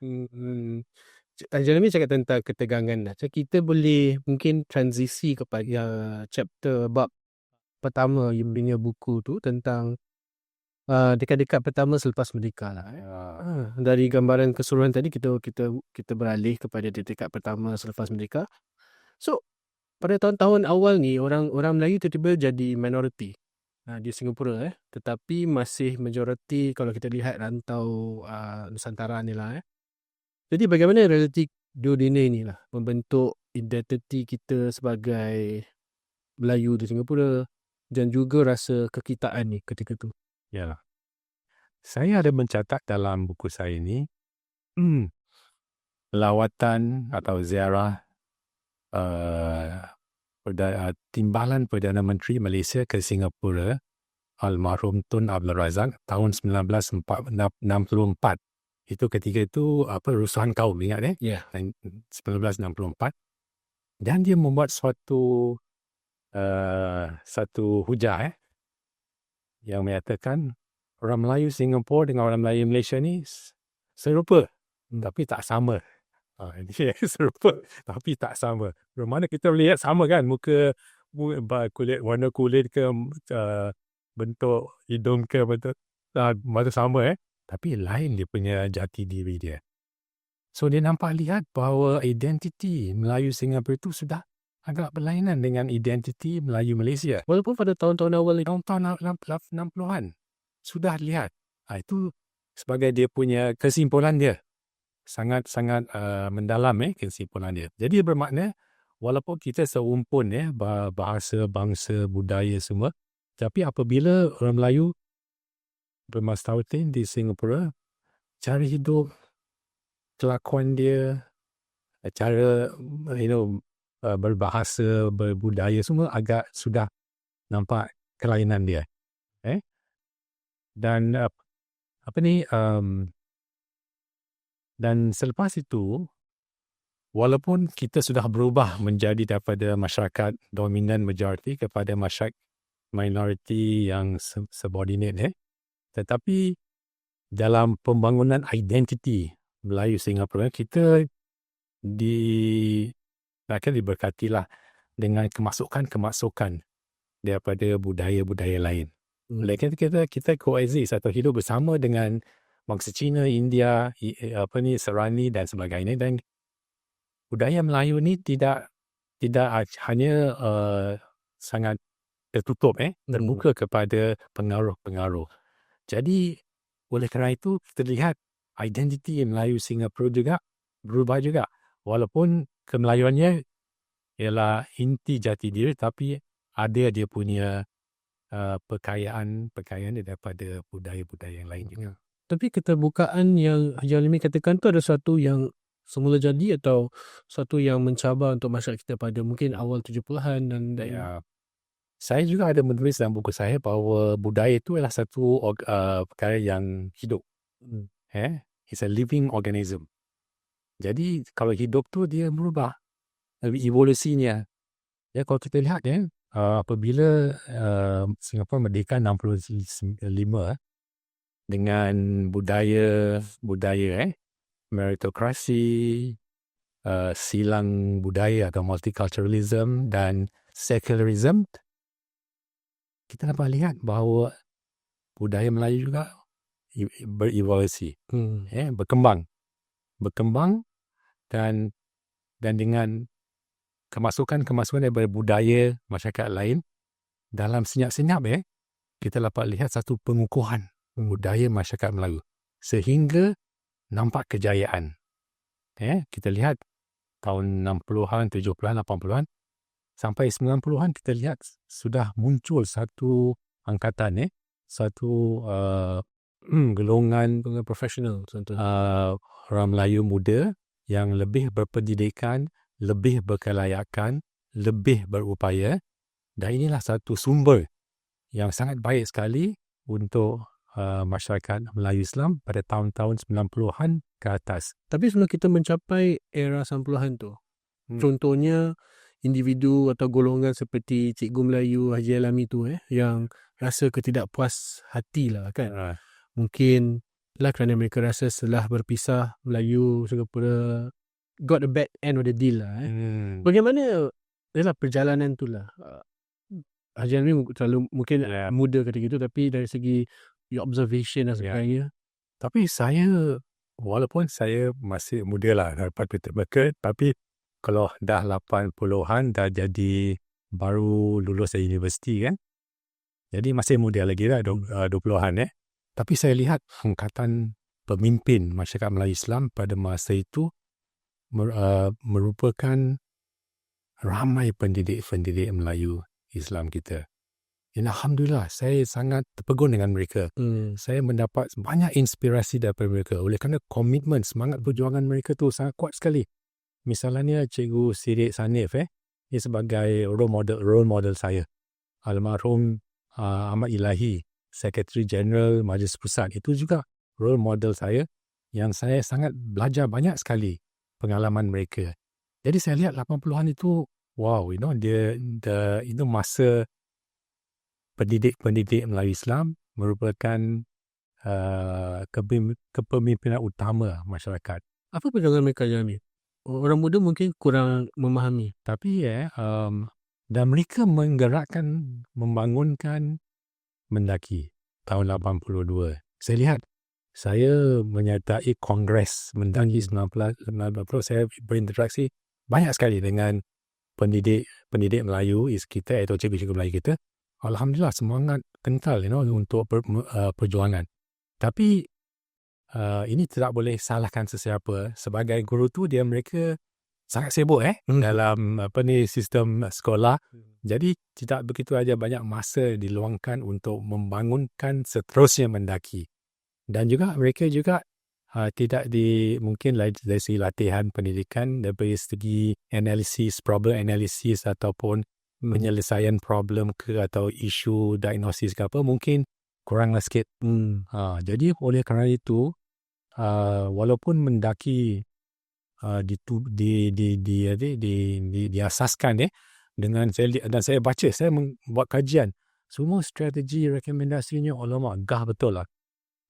Hmm. Alamin cakap tentang ketegangan dah. So, kita boleh mungkin transisi kepada chapter bab pertama yang punya buku tu tentang uh, dekat-dekat pertama selepas merdeka lah. Eh. Uh, dari gambaran keseluruhan tadi kita kita kita beralih kepada dekat pertama selepas merdeka. So pada tahun-tahun awal ni orang orang Melayu tiba-tiba jadi minoriti uh, di Singapura eh. Tetapi masih majoriti kalau kita lihat rantau uh, Nusantara ni lah eh. Jadi bagaimana realiti dunia ini lah membentuk identiti kita sebagai Melayu di Singapura dan juga rasa kekitaan ni ketika tu. Ya. Saya ada mencatat dalam buku saya ini hmm, lawatan atau ziarah uh, timbalan Perdana Menteri Malaysia ke Singapura almarhum Tun Abdul Razak tahun 1964 itu ketika itu apa rusuhan kaum ingat eh? Yeah. 1964 dan dia membuat suatu uh, satu hujah eh? Yang menyatakan orang Melayu Singapura dengan orang Melayu Malaysia ni serupa. Hmm. tapi tak sama. Uh, serupa tapi tak sama. Mana kita lihat sama kan? Muka kulit warna kulit ke uh, bentuk hidung ke bentuk uh, mata sama eh tapi lain dia punya jati diri dia. So dia nampak lihat bahawa identiti Melayu Singapura itu sudah agak berlainan dengan identiti Melayu Malaysia. Walaupun pada tahun-tahun awal. Tahun-tahun 60-an. Sudah lihat. Ha, itu sebagai dia punya kesimpulan dia. Sangat-sangat uh, mendalam eh, kesimpulan dia. Jadi bermakna walaupun kita seumpun eh, bahasa, bangsa, budaya semua. Tapi apabila orang Melayu bermastautin di Singapura, cara hidup, kelakuan dia, cara you know uh, berbahasa, berbudaya semua agak sudah nampak kelainan dia. Eh? Dan apa ni um, dan selepas itu walaupun kita sudah berubah menjadi daripada masyarakat dominan majoriti kepada masyarakat minoriti yang subordinate eh tetapi dalam pembangunan identiti Melayu Singapura kita di akan diberkatilah dengan kemasukan-kemasukan daripada budaya-budaya lain. Hmm. Oleh kerana kita kita coexist atau hidup bersama dengan bangsa Cina, India, apa ni Serani dan sebagainya dan budaya Melayu ni tidak tidak hanya uh, sangat tertutup eh terbuka hmm. kepada pengaruh-pengaruh jadi oleh kerana itu kita lihat identiti Melayu Singapura juga berubah juga. Walaupun kemelayuannya ialah inti jati diri tapi ada dia punya uh, perkayaan perkayaan daripada budaya-budaya yang lain juga. Tapi keterbukaan yang Haji Alimi katakan tu ada satu yang semula jadi atau satu yang mencabar untuk masyarakat kita pada mungkin awal 70-an dan ya, saya juga ada menulis dalam buku saya bahawa budaya itu adalah satu uh, perkara yang hidup. Hmm. Eh? It's a living organism. Jadi kalau hidup tu dia berubah. Evolusinya. Ya, kalau kita lihat ya, uh, apabila uh, Singapura merdeka 65 eh, dengan budaya budaya eh, meritokrasi, uh, silang budaya atau multiculturalism dan secularism, kita dapat lihat bahawa budaya Melayu juga berevolusi, hmm. eh, berkembang, berkembang dan dan dengan kemasukan-kemasukan daripada budaya masyarakat lain dalam senyap-senyap eh, kita dapat lihat satu pengukuhan budaya masyarakat Melayu sehingga nampak kejayaan. Eh, kita lihat tahun 60-an, 70-an, 80-an sampai 90-an kita lihat sudah muncul satu angkatan eh satu uh, golongan profesional uh, orang Melayu muda yang lebih berpendidikan, lebih berkelayakan, lebih berupaya dan inilah satu sumber yang sangat baik sekali untuk uh, masyarakat Melayu Islam pada tahun-tahun 90-an ke atas. Tapi sebelum kita mencapai era 90-an tu, hmm. contohnya individu atau golongan seperti Cikgu Melayu Haji Alami tu eh yang rasa ketidakpuas hati lah kan. Uh. Mungkin lah kerana mereka rasa setelah berpisah Melayu Singapura got a bad end of the deal lah eh. Hmm. Bagaimana Yalah perjalanan tu lah uh, Haji Almi terlalu mungkin Ya. muda ketika itu tapi dari segi your observation dan Ya. sebagainya Tapi saya walaupun saya masih muda lah dapat Peter Beckett tapi kalau dah 80-an dah jadi baru lulus dari universiti kan. Jadi masih muda lagi lah du- uh, 20-an eh. Tapi saya lihat angkatan pemimpin masyarakat Melayu Islam pada masa itu mer, uh, merupakan ramai pendidik-pendidik Melayu Islam kita. Dan Alhamdulillah saya sangat terpegun dengan mereka hmm. saya mendapat banyak inspirasi daripada mereka oleh kerana komitmen semangat perjuangan mereka tu sangat kuat sekali. Misalnya Cikgu Sidik Sanif eh, dia sebagai role model role model saya. Almarhum uh, Ahmad Ilahi, Secretary General Majlis Pusat itu juga role model saya yang saya sangat belajar banyak sekali pengalaman mereka. Jadi saya lihat 80-an itu wow, you know dia the itu masa pendidik-pendidik Melayu Islam merupakan uh, kepem- kepemimpinan utama masyarakat. apa perjuangan mereka Almi orang muda mungkin kurang memahami Tapi eh, um, dan mereka menggerakkan, membangunkan mendaki tahun 82. Saya lihat, saya menyertai kongres mendaki 1990, saya berinteraksi banyak sekali dengan pendidik pendidik Melayu is kita atau cikgu-cikgu Melayu kita. Alhamdulillah semangat kental you know, untuk per, uh, perjuangan. Tapi uh, ini tidak boleh salahkan sesiapa. Sebagai guru tu dia mereka sangat sibuk eh Hmm. dalam apa ni sistem sekolah. Jadi tidak begitu aja banyak masa diluangkan untuk membangunkan seterusnya mendaki. Dan juga mereka juga uh, tidak di mungkin dari dari segi latihan pendidikan dari segi analisis problem analisis ataupun penyelesaian problem ke atau isu diagnosis ke apa mungkin kuranglah sikit. Hmm. Ha, jadi oleh kerana itu, uh, walaupun mendaki uh, ditu, di, di, di, di, di, di, diasaskan eh, dengan saya, dan saya baca, saya membuat kajian. Semua strategi rekomendasinya ulama gah betul lah.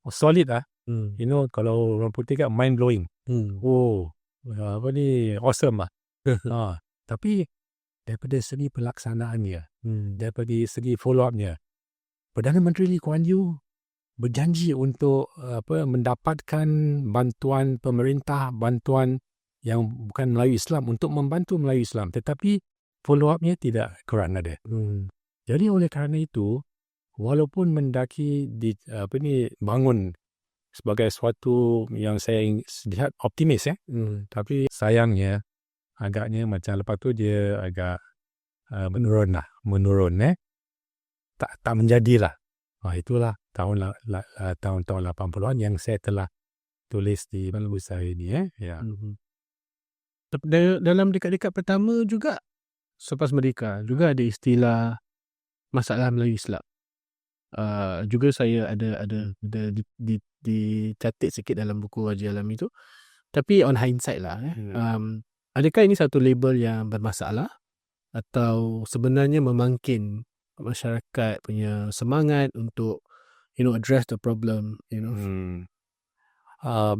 Oh, solid lah. Hmm. You know, kalau orang putih kan mind blowing. Hmm. Oh, ya, apa ni, awesome lah. ha, tapi daripada segi pelaksanaannya, hmm. daripada segi follow upnya, Perdana Menteri Lee Kuan Yew berjanji untuk apa mendapatkan bantuan pemerintah bantuan yang bukan Melayu Islam untuk membantu Melayu Islam tetapi follow upnya tidak kurang ada Hmm. jadi oleh kerana itu walaupun mendaki di apa ni bangun sebagai suatu yang saya lihat optimis eh Hmm. tapi sayangnya agaknya macam lepas tu dia agak uh, menurun lah menurun eh tak tak menjadilah ah itulah tahun la, la, uh, tahun-tahun 80-an yang saya telah tulis di buku saya ini eh ya Mhm. Da- Dalam dekat-dekat pertama juga selepas merdeka juga ada istilah masalah Melayu Islam. Uh, juga saya ada ada ada di, di, dicatat sikit dalam buku Haji Alami tu. Tapi on hindsight lah eh. Hmm. Um, adakah ini satu label yang bermasalah atau sebenarnya memangkin masyarakat punya semangat untuk you know address the problem, you know. hmm. uh,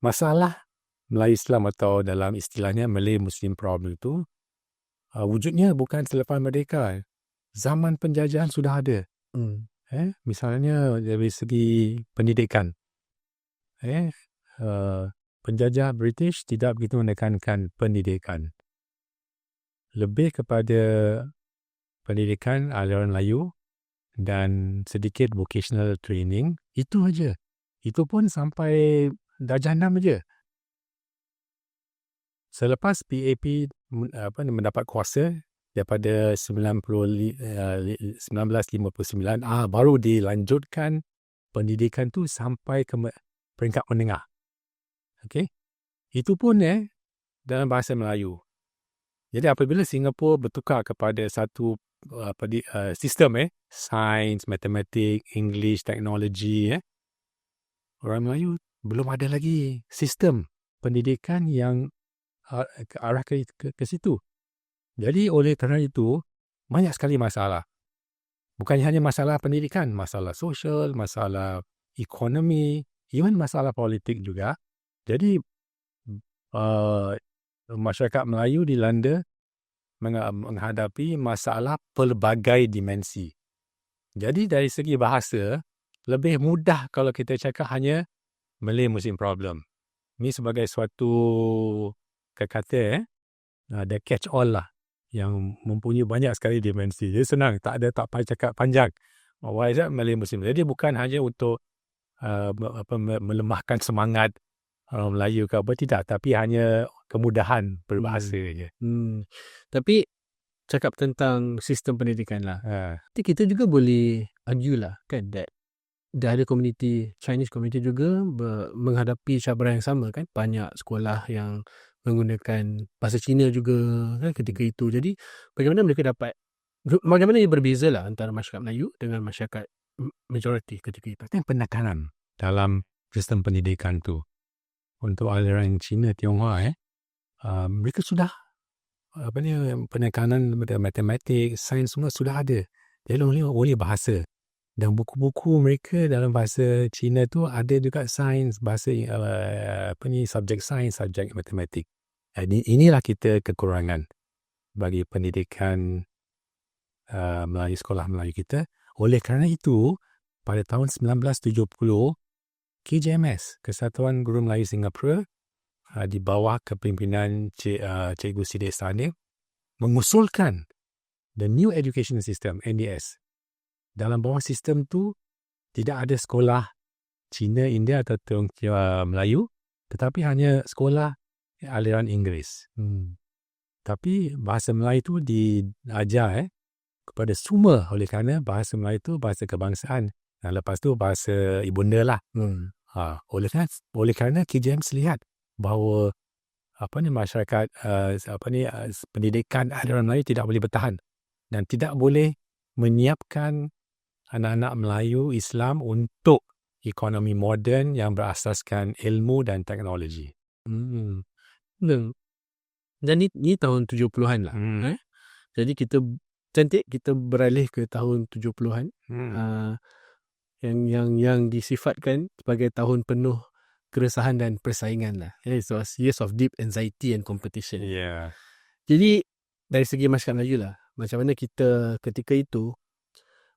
masalah Melayu Islam atau dalam istilahnya Malay Muslim problem itu uh, wujudnya bukan selepas merdeka zaman penjajahan sudah ada Hmm. eh misalnya dari segi pendidikan eh uh, penjajah British tidak begitu menekankan pendidikan lebih kepada pendidikan aliran Melayu dan sedikit vocational training itu aja itu pun sampai darjah 6 aja selepas PAP men- apa mendapat kuasa daripada 90 li- uh, li- 1959 ah baru dilanjutkan pendidikan tu sampai ke peringkat menengah. Okey. Itu pun eh dalam bahasa Melayu. Jadi apabila Singapura bertukar kepada satu apa di, uh, sistem eh sains, matematik, English, teknologi eh orang Melayu belum ada lagi sistem pendidikan yang uh, ke arah ke, ke, ke situ. Jadi oleh kerana itu banyak sekali masalah. Bukan hanya masalah pendidikan, masalah sosial, masalah ekonomi, even masalah politik juga. Jadi uh, masyarakat Melayu dilanda menghadapi masalah pelbagai dimensi. Jadi dari segi bahasa, lebih mudah kalau kita cakap hanya Malay Muslim problem. Ini sebagai suatu kata eh, ada catch all lah yang mempunyai banyak sekali dimensi. Jadi senang, tak ada tak payah cakap panjang. Why is that Malay Muslim? Jadi bukan hanya untuk uh, apa, melemahkan semangat orang Melayu ke apa, tidak. Tapi hanya kemudahan berbahasa hmm. je. Hmm. Tapi cakap tentang sistem pendidikan lah. Ha. Tapi kita juga boleh argue lah kan that dah ada community Chinese community juga ber, menghadapi cabaran yang sama kan banyak sekolah yang menggunakan bahasa Cina juga kan ketika itu jadi bagaimana mereka dapat bagaimana ia berbeza lah antara masyarakat Melayu dengan masyarakat majoriti ketika itu yang penekanan dalam sistem pendidikan tu untuk aliran Cina Tionghoa eh uh, mereka sudah apa ni penekanan pada matematik, sains semua sudah ada. Dia boleh boleh bahasa. Dan buku-buku mereka dalam bahasa Cina tu ada juga sains, bahasa uh, apa ni subjek sains, subjek matematik. Ini inilah kita kekurangan bagi pendidikan uh, Melayu sekolah Melayu kita. Oleh kerana itu, pada tahun 1970 KJMS, Kesatuan Guru Melayu Singapura uh, di bawah kepimpinan Cik, uh, Cikgu Sidik Sani mengusulkan the new education system NDS. Dalam bawah sistem tu tidak ada sekolah Cina, India atau Tiongkok Melayu tetapi hanya sekolah aliran Inggeris. Hmm. Tapi bahasa Melayu tu diajar eh, kepada semua oleh kerana bahasa Melayu tu bahasa kebangsaan. Dan lepas tu bahasa ibunda lah. Hmm. Ha, oleh kerana, oleh kerana KJM lihat bahawa apa ni masyarakat uh, apa ni uh, pendidikan aliran Melayu tidak boleh bertahan dan tidak boleh menyiapkan anak-anak Melayu Islam untuk ekonomi moden yang berasaskan ilmu dan teknologi. Hmm. Dan, dan ni, ni tahun 70-an lah. Hmm. Eh? Jadi kita cantik kita beralih ke tahun 70-an. Hmm. Uh, yang yang yang disifatkan sebagai tahun penuh keresahan dan persaingan lah. It was years of deep anxiety and competition. Yeah. Jadi dari segi masyarakat Melayu lah, macam mana kita ketika itu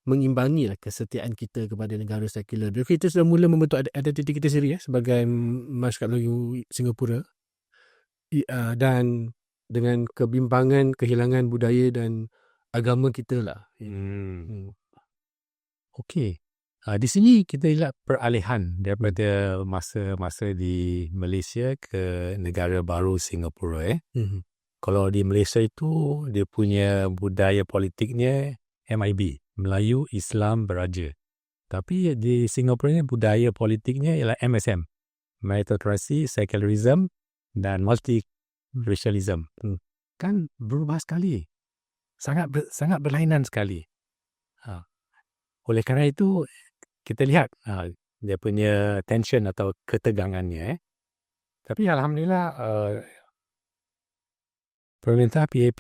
mengimbangi lah kesetiaan kita kepada negara sekular. Jadi kita sudah mula membentuk identiti kita sendiri ya, sebagai masyarakat Melayu Singapura. Uh, dan dengan kebimbangan, kehilangan budaya dan agama kita lah. Hmm. hmm. Okay. Uh, di sini kita lihat peralihan daripada masa-masa di Malaysia ke negara baru Singapura. Eh. Mm-hmm. Kalau di Malaysia itu dia punya budaya politiknya MIB, Melayu Islam Beraja. Tapi di Singapura ini budaya politiknya ialah MSM, Meritocracy, Secularism dan Multiracialism. Hmm. Kan berubah sekali. Sangat ber, sangat berlainan sekali. Ha. Oleh kerana itu, kita lihat uh, dia punya tension atau ketegangannya. Eh. Tapi Alhamdulillah uh, pemerintah PAP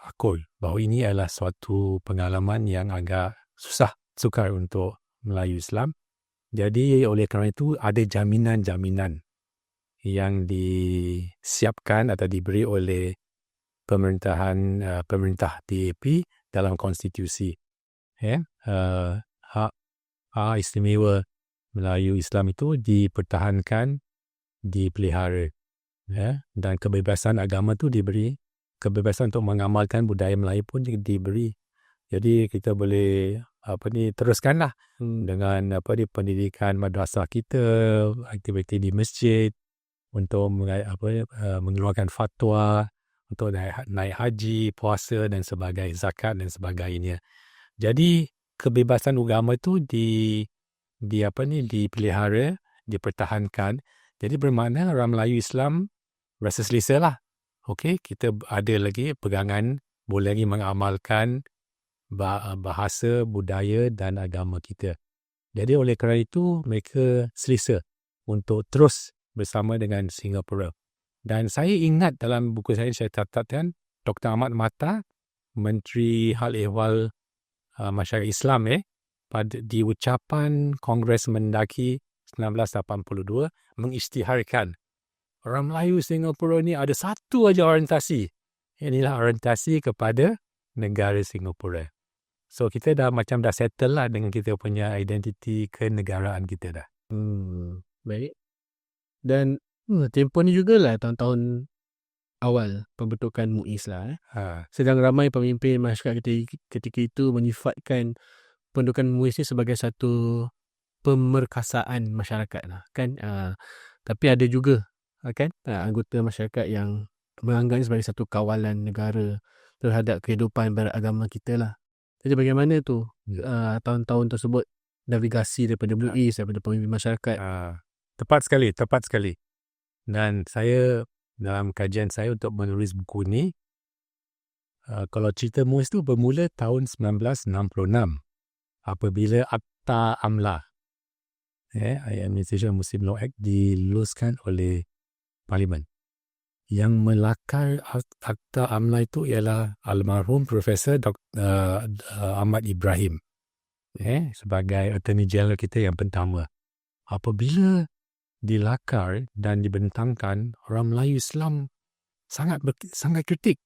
akul bahawa ini adalah suatu pengalaman yang agak susah sukar untuk Melayu Islam. Jadi oleh kerana itu ada jaminan-jaminan yang disiapkan atau diberi oleh pemerintahan uh, pemerintah PAP dalam konstitusi. Eh, uh, hak hak istimewa Melayu Islam itu dipertahankan, dipelihara. Ya? Dan kebebasan agama itu diberi. Kebebasan untuk mengamalkan budaya Melayu pun diberi. Jadi kita boleh apa ni teruskanlah hmm. dengan apa di pendidikan madrasah kita, aktiviti di masjid untuk apa uh, mengeluarkan fatwa untuk naik, naik haji, puasa dan sebagainya, zakat dan sebagainya. Jadi kebebasan agama itu di di apa ni dipelihara, dipertahankan. Jadi bermakna orang Melayu Islam rasa selesa lah. Okey, kita ada lagi pegangan boleh lagi mengamalkan bahasa, budaya dan agama kita. Jadi oleh kerana itu mereka selesa untuk terus bersama dengan Singapura. Dan saya ingat dalam buku saya saya catatkan Dr. Ahmad Mata, Menteri Hal Ehwal uh, masyarakat Islam eh pada di ucapan Kongres Mendaki 1982 mengisytiharkan orang Melayu Singapura ni ada satu aja orientasi. Inilah orientasi kepada negara Singapura. So kita dah macam dah settle lah dengan kita punya identiti kenegaraan kita dah. Hmm, baik. Dan hmm, tempoh ni jugalah tahun-tahun awal pembentukan MUIS lah. Eh. Ha. Sedang ramai pemimpin masyarakat ketika, ketika itu menyifatkan pembentukan MUIS ni sebagai satu pemerkasaan masyarakat lah. Kan? Uh, tapi ada juga uh, kan uh, anggota masyarakat yang menganggapnya sebagai satu kawalan negara terhadap kehidupan beragama kita lah. Jadi bagaimana tu uh, tahun-tahun tersebut navigasi daripada MUIS, daripada pemimpin masyarakat? Uh, tepat sekali, tepat sekali. Dan saya dalam kajian saya untuk menulis buku ni, uh, kalau cerita MUIS tu bermula tahun 1966 apabila Akta AMLA, eh, Administration Muslim Law Act diluluskan oleh Parlimen yang melakar akta AMLA itu ialah almarhum Profesor Dr. Uh, uh, Ahmad Ibrahim eh, sebagai Attorney General kita yang pertama. Apabila dilakar dan dibentangkan, orang Melayu Islam sangat ber, sangat kritik.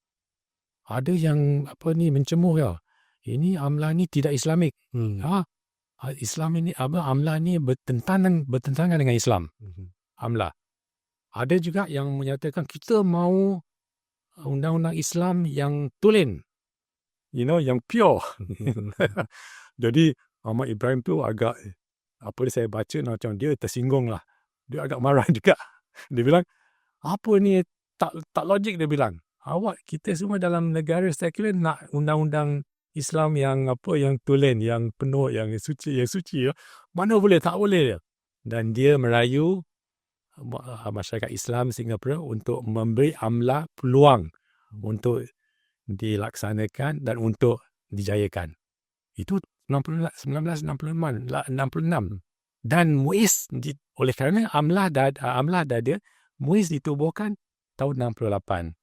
Ada yang apa ni mencemooh ya. Ini AMLA ni tidak Islamik. Hmm. Ha? Islam ini apa AMLA ni bertentangan bertentangan dengan Islam. Hmm. AMLA. Ada juga yang menyatakan kita mau undang-undang Islam yang tulen. You know, yang pure. Jadi Ahmad Ibrahim tu agak, apa yang saya baca macam dia tersinggung lah. Dia agak marah juga. Dia bilang, apa ni tak tak logik dia bilang. Awak, kita semua dalam negara sekular nak undang-undang Islam yang apa yang tulen, yang penuh, yang suci, yang suci. Ya. Mana boleh, tak boleh. Dan dia merayu masyarakat Islam Singapura untuk memberi amla peluang untuk dilaksanakan dan untuk dijayakan. Itu 1966 dan MUIS di, oleh kerana amla dah amla dah ada MUIS ditubuhkan tahun 68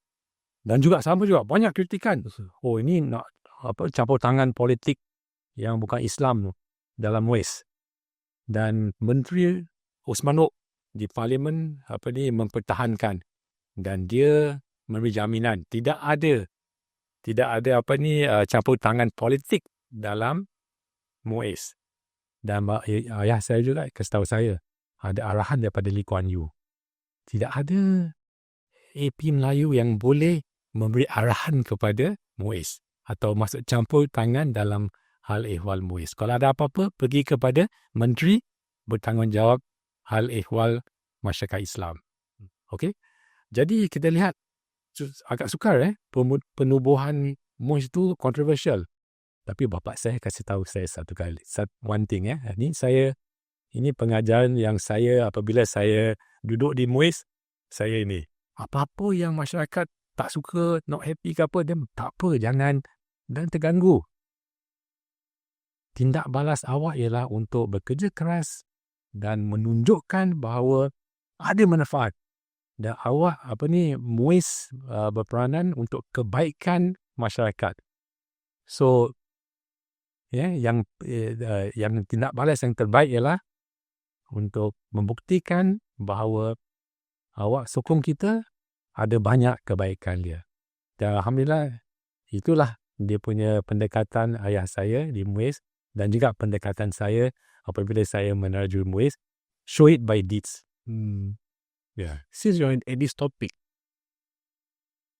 dan juga sama juga banyak kritikan. Oh ini nak apa campur tangan politik yang bukan Islam dalam MUIS dan menteri Osmanok di parlimen apa ni mempertahankan. Dan dia memberi jaminan tidak ada tidak ada apa ni uh, campur tangan politik dalam MUIS dan ayah saya juga kasih tahu saya ada arahan daripada Lee Kuan Yew tidak ada AP Melayu yang boleh memberi arahan kepada MUIS atau masuk campur tangan dalam hal ehwal MUIS. Kalau ada apa-apa, pergi kepada menteri bertanggungjawab hal ehwal masyarakat Islam. Okey. Jadi kita lihat agak sukar eh penubuhan MUIS itu kontroversial. Tapi bapa saya kasih tahu saya satu kali, satu one thing eh. Ini saya ini pengajaran yang saya apabila saya duduk di MUIS, saya ini apa-apa yang masyarakat tak suka, not happy ke apa, dia tak apa, jangan dan terganggu. Tindak balas awak ialah untuk bekerja keras dan menunjukkan bahawa ada manfaat. Dan awak apa ni muis uh, berperanan untuk kebaikan masyarakat. So ya yang uh, yang tindak balas yang terbaik ialah untuk membuktikan bahawa awak sokong kita ada banyak kebaikan dia. Dan alhamdulillah itulah dia punya pendekatan ayah saya di MUIS dan juga pendekatan saya apabila saya menerju MUIS show it by deeds Hmm. Yeah. Since you're at this topic,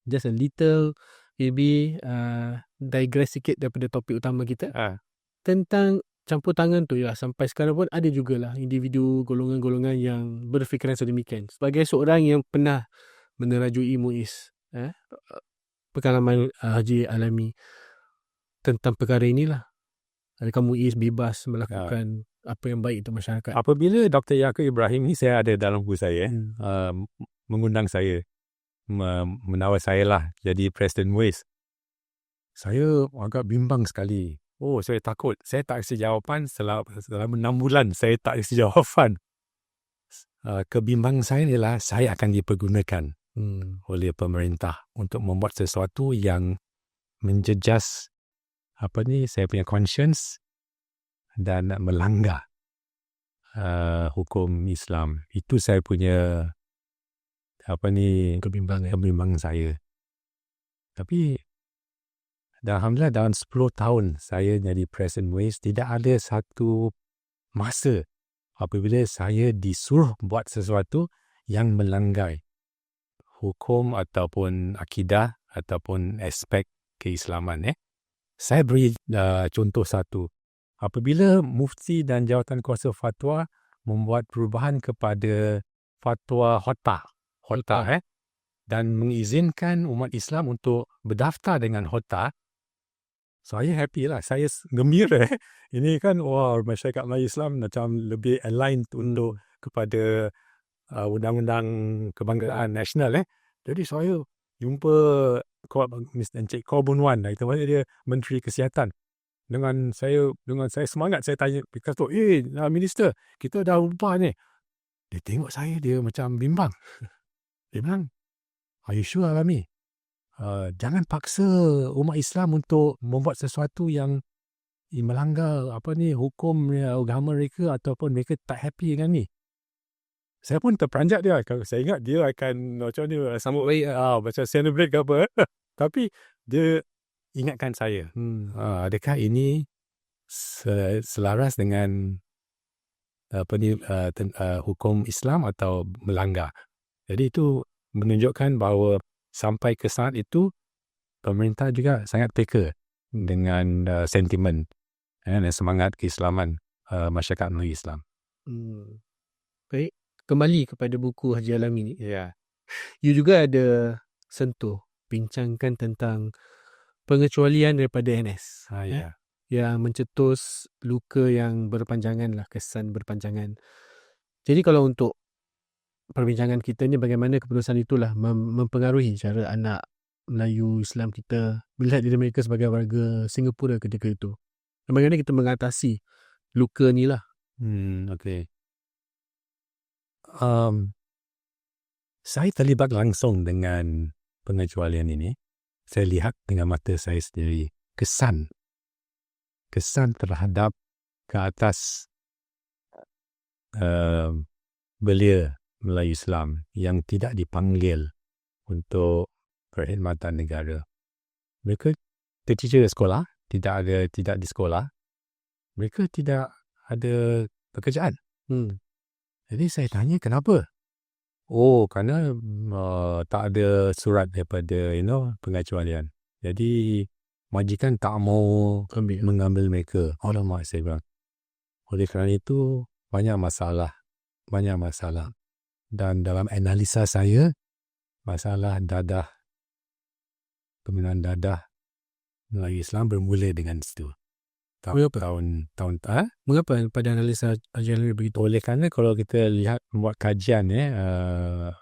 just a little maybe uh, digress sikit daripada topik utama kita uh. tentang campur tangan tu ya sampai sekarang pun ada jugalah individu golongan-golongan yang berfikiran sedemikian sebagai seorang yang pernah menerajui MUIS eh, pengalaman uh, Haji alami tentang perkara inilah adakah MUIS bebas melakukan uh apa yang baik untuk masyarakat. Apabila Dr. Yaakob Ibrahim ni saya ada dalam buku saya, hmm. uh, mengundang saya, menawar saya lah jadi Presiden MUIS. Saya agak bimbang sekali. Oh, saya takut. Saya tak isi jawapan selama, selama 6 bulan. Saya tak isi jawapan. Uh, kebimbangan saya ialah saya akan dipergunakan hmm. oleh pemerintah untuk membuat sesuatu yang menjejas apa ni saya punya conscience dan melanggar uh, hukum Islam. Itu saya punya apa ni Kebimbangan. kebimbangan saya. Tapi dan Alhamdulillah dalam 10 tahun saya jadi President Waze tidak ada satu masa apabila saya disuruh buat sesuatu yang melanggar hukum ataupun akidah ataupun aspek keislaman. Eh. Saya beri uh, contoh satu. Apabila mufti dan jawatan kuasa fatwa membuat perubahan kepada fatwa hota, hota eh, dan mengizinkan umat Islam untuk berdaftar dengan hota, saya happy lah. Saya gembira. Eh. Ini kan wah masyarakat Melayu Islam macam lebih aligned untuk kepada uh, undang-undang kebanggaan nasional. Eh. Jadi saya jumpa Mr. Encik Corbin Wan, itu dia Menteri Kesihatan dengan saya dengan saya semangat saya tanya kata eh minister kita dah ubah ni dia tengok saya dia macam bimbang dia bilang are you sure Alami uh, jangan paksa umat Islam untuk membuat sesuatu yang melanggar apa ni hukum agama mereka ataupun mereka tak happy dengan ni. Saya pun terperanjat dia. Saya ingat dia akan macam ni sambut baik ah macam celebrate ke apa tapi dia ingatkan saya, hmm, uh, adakah ini selaras dengan apa ni uh, ten, uh, hukum Islam atau melanggar? Jadi itu menunjukkan bahawa sampai ke saat itu pemerintah juga sangat peka dengan uh, sentimen eh, dan semangat keislaman uh, masyarakat Melayu Islam. Hmm. Baik, kembali kepada buku Haji Alami ni. Ya. You juga ada sentuh bincangkan tentang pengecualian daripada NS. Ha, ya. Eh? Yang mencetus luka yang berpanjangan lah, kesan berpanjangan. Jadi kalau untuk perbincangan kita ni bagaimana keputusan itulah mem- mempengaruhi cara anak Melayu Islam kita melihat diri mereka sebagai warga Singapura ketika itu. Dan bagaimana kita mengatasi luka ni lah. Hmm, okay. Um, saya terlibat langsung dengan pengecualian ini saya lihat dengan mata saya sendiri kesan kesan terhadap ke atas uh, belia Melayu Islam yang tidak dipanggil untuk perkhidmatan negara. Mereka tercicir sekolah, tidak ada tidak di sekolah. Mereka tidak ada pekerjaan. Hmm. Jadi saya tanya kenapa? Oh, kerana uh, tak ada surat daripada you know pengecualian. Jadi majikan tak mau Ambil. mengambil mereka. Alamak saya bilang. Oleh kerana itu banyak masalah. Banyak masalah. Dan dalam analisa saya, masalah dadah, peminat dadah Melayu Islam bermula dengan situ. Mengapa? Tahun, tahun, ha? Mengapa pada analisa Ajalari begitu? Oleh kerana kalau kita lihat membuat kajian eh, uh,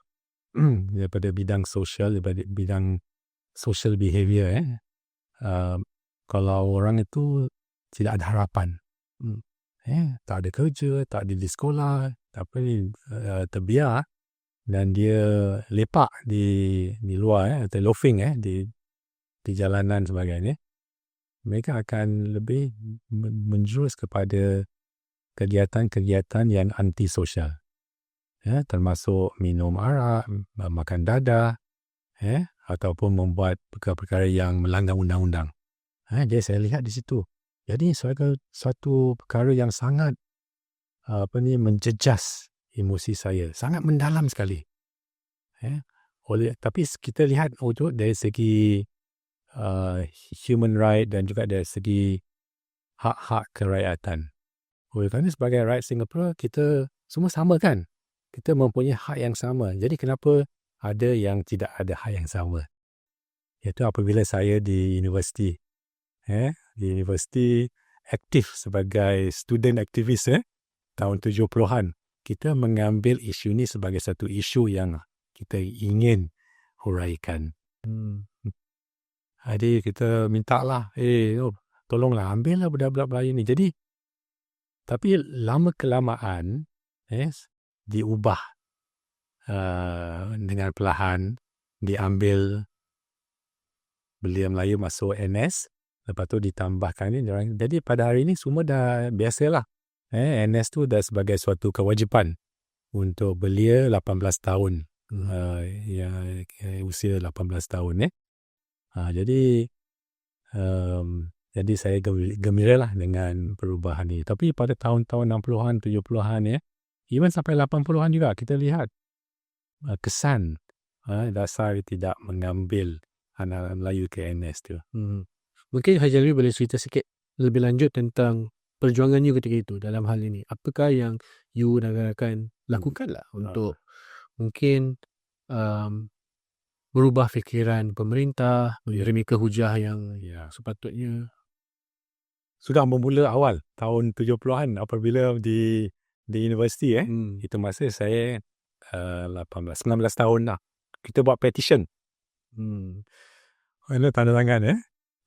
daripada bidang sosial, daripada bidang social behavior eh, uh, kalau orang itu tidak ada harapan, hmm. Eh, tak ada kerja, tak ada di sekolah, tapi uh, terbiar dan dia lepak di di luar eh, atau loafing eh, di di jalanan sebagainya, mereka akan lebih menjurus kepada kegiatan-kegiatan yang antisosial. Ya, termasuk minum arak, makan dada, ya, ataupun membuat perkara-perkara yang melanggar undang-undang. Ya, jadi saya lihat di situ. Jadi suatu, suatu perkara yang sangat apa ni menjejas emosi saya, sangat mendalam sekali. Ya, oleh tapi kita lihat oh, dari segi uh, human right dan juga dari segi hak-hak kerakyatan. Oleh kerana sebagai rakyat Singapura, kita semua sama kan? Kita mempunyai hak yang sama. Jadi kenapa ada yang tidak ada hak yang sama? Iaitu apabila saya di universiti. Eh, di universiti aktif sebagai student aktivis eh, tahun 70-an. Kita mengambil isu ini sebagai satu isu yang kita ingin huraikan. Hmm. Jadi kita minta lah, eh oh, tolonglah ambillah budak-budak Melayu ni. Jadi, tapi lama kelamaan, eh, diubah uh, dengan perlahan, diambil belia Melayu masuk NS, lepas tu ditambahkan ni. Jadi pada hari ini semua dah biasalah. Eh, NS tu dah sebagai suatu kewajipan untuk belia 18 tahun. Hmm. Uh, ya, ya, usia 18 tahun eh. Uh, jadi um, jadi saya gembira lah dengan perubahan ini. Tapi pada tahun-tahun 60-an, 70-an ya, even sampai 80-an juga kita lihat uh, kesan uh, dasar tidak mengambil anak Melayu ke NS tu. Hmm. Mungkin Haji Alwi boleh cerita sikit lebih lanjut tentang perjuangan you ketika itu dalam hal ini. Apakah yang you dan rakan lakukan lah untuk mungkin um, merubah fikiran pemerintah, memberi kehujah yang Ya. sepatutnya. Sudah bermula awal tahun 70-an apabila di di universiti eh. Hmm. Itu masa saya uh, 18 19 tahun lah. Kita buat petition. Hmm. Ada tanda tangan eh.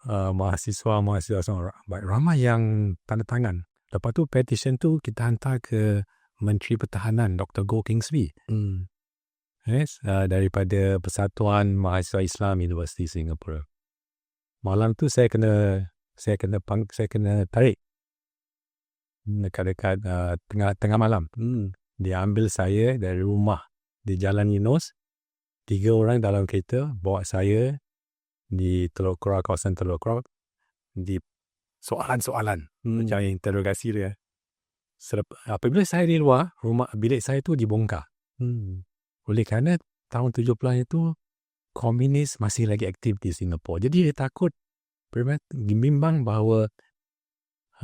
Uh, mahasiswa mahasiswa semua baik ramai yang tanda tangan. Lepas tu petition tu kita hantar ke Menteri Pertahanan Dr. Goh Kingsby. Hmm. Yes, uh, daripada Persatuan Mahasiswa Islam Universiti Singapura. Malam tu saya kena saya kena pang, saya kena tarik dekat-dekat uh, tengah tengah malam. Hmm. Dia ambil saya dari rumah di Jalan Yunos. Tiga orang dalam kereta bawa saya di Teluk Kurau, kawasan Teluk Kurau di soalan-soalan Hmm. macam interogasi dia. Serap, apabila saya di luar, rumah bilik saya tu dibongkar. Hmm. Oleh kerana tahun 70-an itu komunis masih lagi aktif di Singapura. Jadi dia takut bimbang bahawa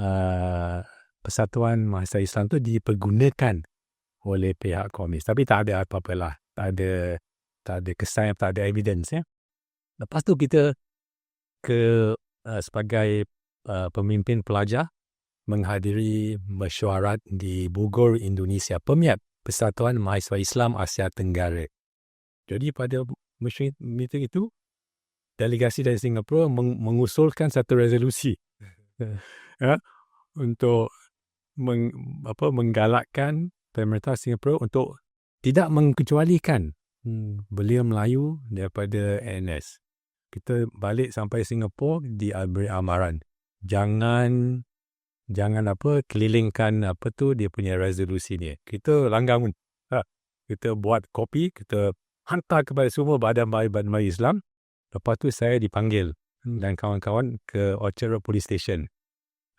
uh, Persatuan Mahasiswa Islam tu dipergunakan oleh pihak komunis. Tapi tak ada apa-apa lah. Tak ada tak ada kesan, tak ada evidence ya. Lepas tu kita ke uh, sebagai uh, pemimpin pelajar menghadiri mesyuarat di Bogor, Indonesia. Pemiat Persatuan Mahasiswa Islam Asia Tenggara. Jadi pada mesyuarat itu, delegasi dari Singapura meng- mengusulkan satu resolusi ya, untuk meng, apa, menggalakkan pemerintah Singapura untuk tidak mengecualikan Hmm. belia Melayu daripada NS. Kita balik sampai Singapura diberi amaran. Jangan jangan apa kelilingkan apa tu dia punya resolusi ni. Kita langgar pun. Ha, kita buat kopi, kita hantar kepada semua badan-badan Melayu Islam. Lepas tu saya dipanggil dan kawan-kawan ke Orchard Road Police Station.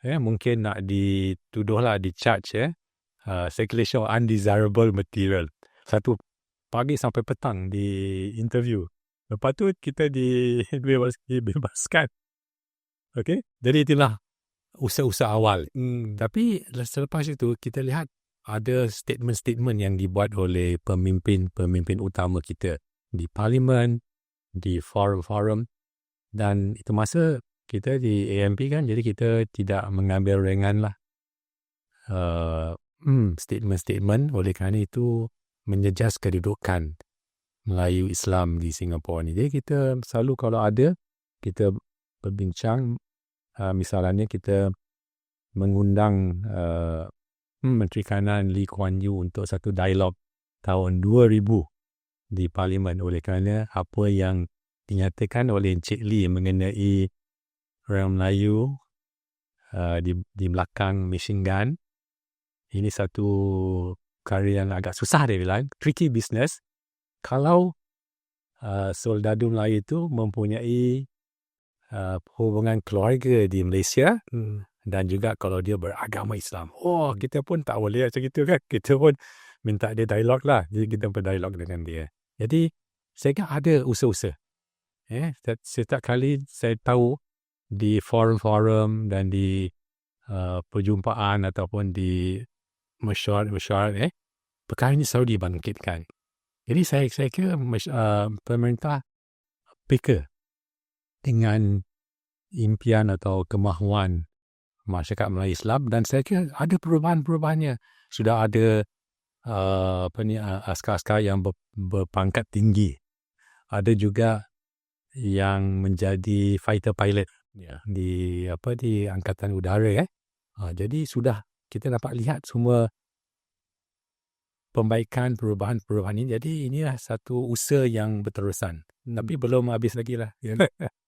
Eh, mungkin nak dituduh lah, di charge ya. Uh, circulation of undesirable material. Satu pagi sampai petang di interview. Lepas tu kita di dibebas, dibebaskan. Okey. Jadi itulah usaha-usaha awal. Hmm. Tapi selepas itu kita lihat ada statement-statement yang dibuat oleh pemimpin-pemimpin utama kita di parlimen, di forum-forum dan itu masa kita di AMP kan jadi kita tidak mengambil ringan lah uh, hmm, statement-statement oleh kerana itu menjejas kedudukan Melayu Islam di Singapura ni. Jadi kita selalu kalau ada kita berbincang uh, misalnya kita mengundang uh, Menteri Kanan Lee Kuan Yew untuk satu dialog tahun 2000 di parlimen. Oleh kerana apa yang dinyatakan oleh Encik Lee mengenai orang Melayu uh, di, di belakang machine gun ini satu karya yang agak susah dia bilang. Tricky business kalau uh, soldadu Melayu itu mempunyai uh, hubungan keluarga di Malaysia Hmm. dan juga kalau dia beragama Islam. Oh, kita pun tak boleh macam itu kan. Kita pun minta dia dialog lah. Jadi kita berdialog dengan dia. Jadi, saya kan ada usaha-usaha. Eh, setiap, setiap kali saya tahu di forum-forum dan di uh, perjumpaan ataupun di mesyuarat-mesyuarat, eh, perkara ini selalu dibangkitkan. Jadi saya saya kira uh, pemerintah peka dengan impian atau kemahuan masyarakat Melayu Islam dan saya kira ada perubahan-perubahannya. Sudah ada uh, apa ni uh, askar-askar yang ber, berpangkat tinggi. Ada juga yang menjadi fighter pilot Ya. di apa di angkatan udara eh. Uh, jadi sudah kita dapat lihat semua pembaikan perubahan-perubahan ini. Jadi inilah satu usaha yang berterusan. Hmm. Tapi belum habis lagi lah.